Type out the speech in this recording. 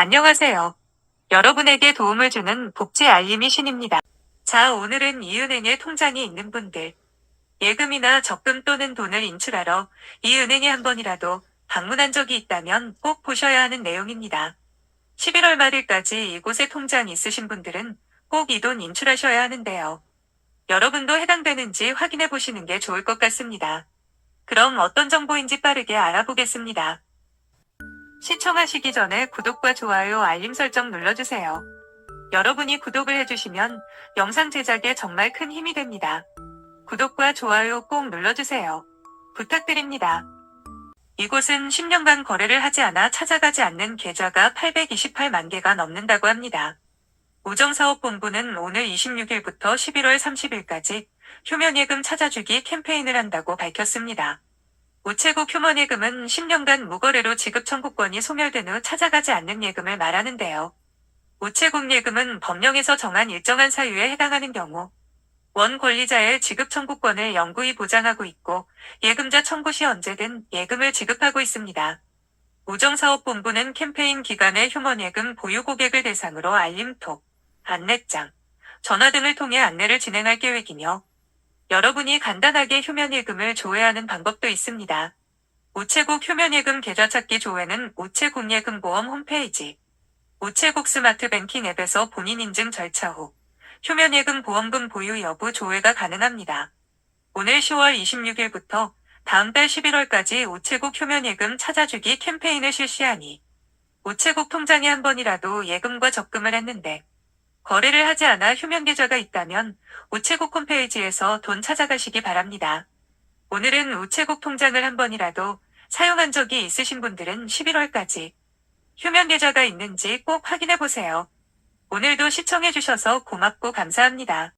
안녕하세요. 여러분에게 도움을 주는 복지 알림이 신입니다. 자, 오늘은 이은행에 통장이 있는 분들. 예금이나 적금 또는 돈을 인출하러 이 은행에 한 번이라도 방문한 적이 있다면 꼭 보셔야 하는 내용입니다. 11월 말일까지 이곳에 통장 있으신 분들은 꼭 이 돈 인출하셔야 하는데요. 여러분도 해당되는지 확인해 보시는 게 좋을 것 같습니다. 그럼 어떤 정보인지 빠르게 알아보겠습니다. 시청하시기 전에 구독과 좋아요, 알림 설정 눌러주세요. 여러분이 구독을 해주시면 영상 제작에 정말 큰 힘이 됩니다. 구독과 좋아요 꼭 눌러주세요. 부탁드립니다. 이곳은 10년간 거래를 하지 않아 찾아가지 않는 계좌가 828만 개가 넘는다고 합니다. 우정사업본부는 오늘 26일부터 11월 30일까지 휴면예금 찾아주기 캠페인을 한다고 밝혔습니다. 우체국 휴먼예금은 10년간 무거래로 지급 청구권이 소멸된 후 찾아가지 않는 예금을 말하는데요. 우체국 예금은 법령에서 정한 일정한 사유에 해당하는 경우 원 권리자의 지급 청구권을 영구히 보장하고 있고 예금자 청구 시 언제든 예금을 지급하고 있습니다. 우정사업본부는 캠페인 기간에 휴먼예금 보유 고객을 대상으로 알림톡, 안내장, 전화 등을 통해 안내를 진행할 계획이며 여러분이 간단하게 휴면예금을 조회하는 방법도 있습니다. 우체국 휴면예금 계좌 찾기 조회는 우체국 예금보험 홈페이지, 우체국 스마트 뱅킹 앱에서 본인 인증 절차 후 휴면예금 보험금 보유 여부 조회가 가능합니다. 오늘 10월 26일부터 다음 달 11월까지 우체국 휴면예금 찾아주기 캠페인을 실시하니 우체국 통장에 한 번이라도 예금과 적금을 했는데 거래를 하지 않아 휴면 계좌가 있다면 우체국 홈페이지에서 돈 찾아가시기 바랍니다. 오늘은 우체국 통장을 한 번이라도 사용한 적이 있으신 분들은 11월까지 휴면 계좌가 있는지 꼭 확인해 보세요. 오늘도 시청해 주셔서 고맙고 감사합니다.